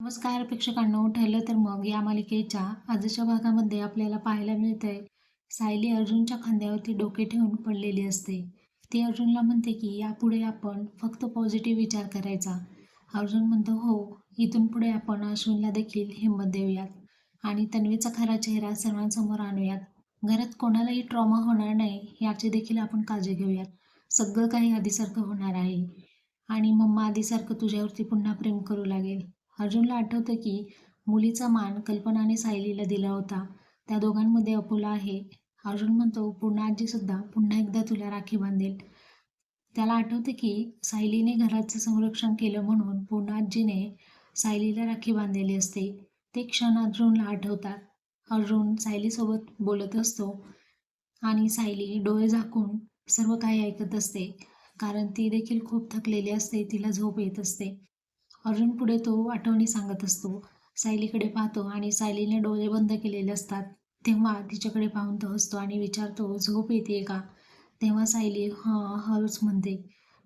नमस्कार प्रेक्षकांनो ठरलं तर मग या मालिकेच्या आजच्या भागामध्ये आपल्याला पाहायला मिळतंय सायली अर्जुनच्या खांद्यावरती डोके ठेवून पडलेली असते. ती अर्जुनला म्हणते की यापुढे आपण फक्त पॉझिटिव्ह विचार करायचा. अर्जुन म्हणतो हो इथून पुढे आपण अश्विनला देखील हिंमत देऊयात आणि तन्वीचा खरा चेहरा सर्वांसमोर आणूयात. घरात कोणालाही ट्रॉमा होणार नाही याची देखील आपण काळजी घेऊयात. सगळं काही आधीसारखं होणार आहे आणि मम्मा आधीसारखं तुझ्यावरती पुन्हा प्रेम करू लागेल. अर्जुनला आठवतं की मुलीचा मान कल्पनाने सायलीला दिला होता. त्या दोघांमध्ये अपोला आहे. अर्जुन म्हणतो पूर्ण आजीसुद्धा पुन्हा एकदा तुला राखी बांधेल. त्याला आठवतं की सायलीने घराचं संरक्षण केलं म्हणून पूर्ण आजीने सायलीला राखी बांधलेली असते. ते क्षण अर्जुनला आठवतात. अर्जुन सायलीसोबत बोलत असतो आणि सायली डोळे झाकून सर्व काही ऐकत असते. कारण ती देखील खूप थकलेली असते तिला झोप येत असते. अर्जुन पुढे तो आठवणी सांगत असतो. सायलीकडे पाहतो आणि सायलीने डोळे बंद केलेले असतात. तेव्हा तिच्याकडे पाहून तो हसतो आणि विचारतो झोप येते का? तेव्हा सायली हां हळूच म्हणते.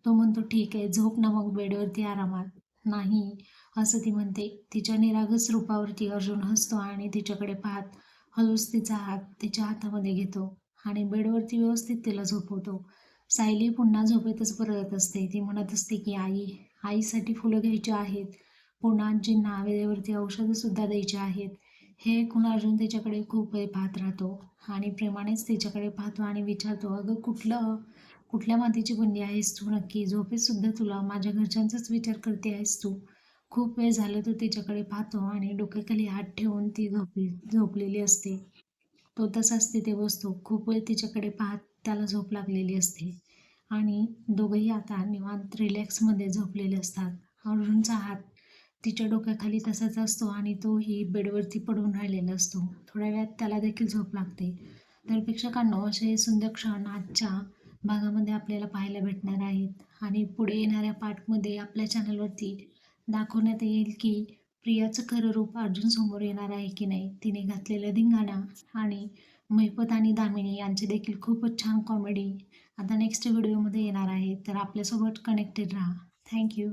तो म्हणतो ठीक आहे झोप ना मग बेडवरती आरामात. नाही असं ती म्हणते. तिच्या निरागस रूपावरती अर्जुन हसतो आणि तिच्याकडे पाहत हळूच तिचा हात तिच्या हातामध्ये घेतो आणि बेडवरती व्यवस्थित तिला झोपवतो. सायली पुन्हा झोपेतच परत असते. ती म्हणत असते की आई आईसाठी फुलं घ्यायची आहेत. पुन्हा आजींना वेळेवरती औषधंसुद्धा द्यायची आहेत. हे ऐकून अर्जुन त्याच्याकडे खूप वेळ पाहत राहतो. आणि प्रेमानेच तिच्याकडे पाहतो आणि विचारतो अगं कुठलं? कुठल्या मातीची बंदी आहेस तू नक्की? झोपेतसुद्धा तुला माझ्या घरच्यांचाच विचार करते आहेस तू? खूप वेळ झालं तो तिच्याकडे पाहतो आणि डोक्याखाली हात ठेवून ती झोपली झोपलेली असते. तो तसाच तिथे बसतो. खूप वेळ तिच्याकडे पाहत त्याला झोप लागलेली असते. आणि दोघंही आता निवांत रिलॅक्समध्ये झोपलेले असतात. अर्जुनचा हात तिच्या डोक्याखाली तसाच असतो आणि तोही बेडवरती पडून राहिलेला असतो. थोड्या वेळात त्याला देखील झोप लागते. तर प्रेक्षकांनो असे सुंदर क्षण आजच्या भागामध्ये आपल्याला पाहायला भेटणार आहेत. आणि पुढे येणाऱ्या पार्टमध्ये आपल्या चॅनलवरती दाखवण्यात येईल की प्रियाचं खरं रूप अर्जुन समोर येणार आहे की नाही तिने घातलेलं धिंगाणा आणि महिपत आणि दामिनी यांचे देखील खूपच छान कॉमेडी आता नेक्स्ट व्हिडिओमध्ये येणार आहे तर आपल्यासोबत कनेक्टेड राहा. थँक्यू